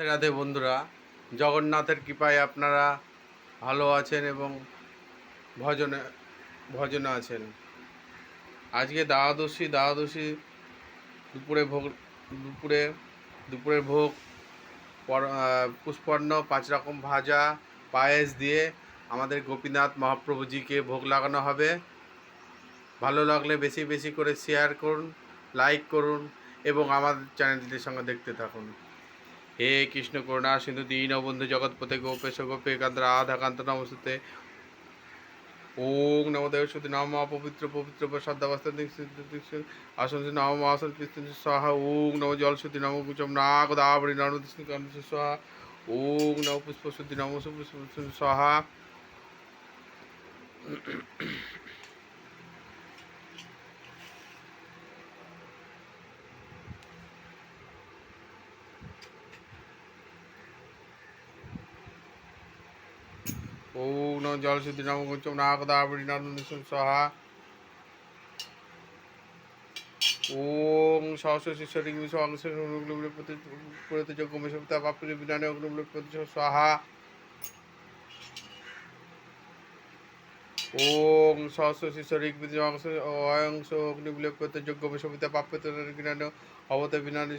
রাধে রাধে বন্ধুরা জগন্নাথের কৃপায় আপনারা ভালো আছেন এবং ভজনে ভজনে আছেন। আজকে দ্বাদশী দ্বাদশী দুপুরে ভোগ দুপুরে দুপুরের ভোগ পর- আহ, পাঁচ রকম ভাজা পায়েস দিয়ে আমাদের গোপীনাথ মহাপ্রভুজিকে ভোগ লাগানো হবে। ভালো লাগলে বেশি বেশি করে শেয়ার করুন লাইক করুন এবং আমাদের চ্যানেলটির সঙ্গে দেখতে থাকুন। হে কৃষ্ণ করুণা, সিন্ধু দীন বন্ধু জগৎপতে গোপেশ গোপে কান্ত রাধা কান্ত নমস্তে ওং নম দেব সুতি নম পবিত্র পবিত্র আসন নম আসন স্বাহা। ওং নম জল নম কুচম নর্মদ স্বাহা। ওং নম পুষ্প সুতি নম ওং নম জল সুতি নম কুচম নাগ দাবড়ি নর্মদ স্বাহা ওং সহস্র শিষ্যরি অংশ প্রতি যোগ্য সপ্তাহ বাপুরে বিনানে অগ্নিমূলক প্রতি স্বাহা ওং সহস্র শিষ্যরি অংশ অগ্নিমূলক প্রতি যোগ্য সবিতা পাপ্য বিনানে অবত বিনানে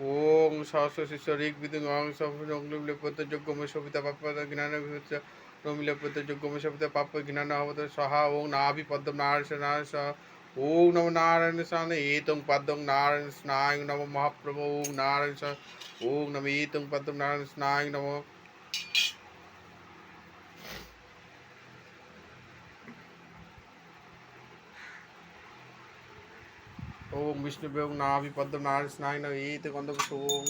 ওং সহস্র শিষ্য অংশ অগ্নিমূলক প্রতি যোগ্য সবিতা পাপ্য জ্ঞান রমিলে প্রতি যোগ্য সবিতা পাপ্য জ্ঞান অবত সহা ওং নাভি পদ্ম নারায়ণ নারায়ণ ওং নম নারায়ণ স্নান এতং পদ্ম নারায়ণ স্নায়ু নম মহাপ্রভ ওং নারায়ণ ওং নম এতং পদ্ম নারায়ণ স্নায়ু নম ওং বিষ্ণু ওং নাভি পদ্ম নারায়ণ স্নায় নম এত গন্ধ ওং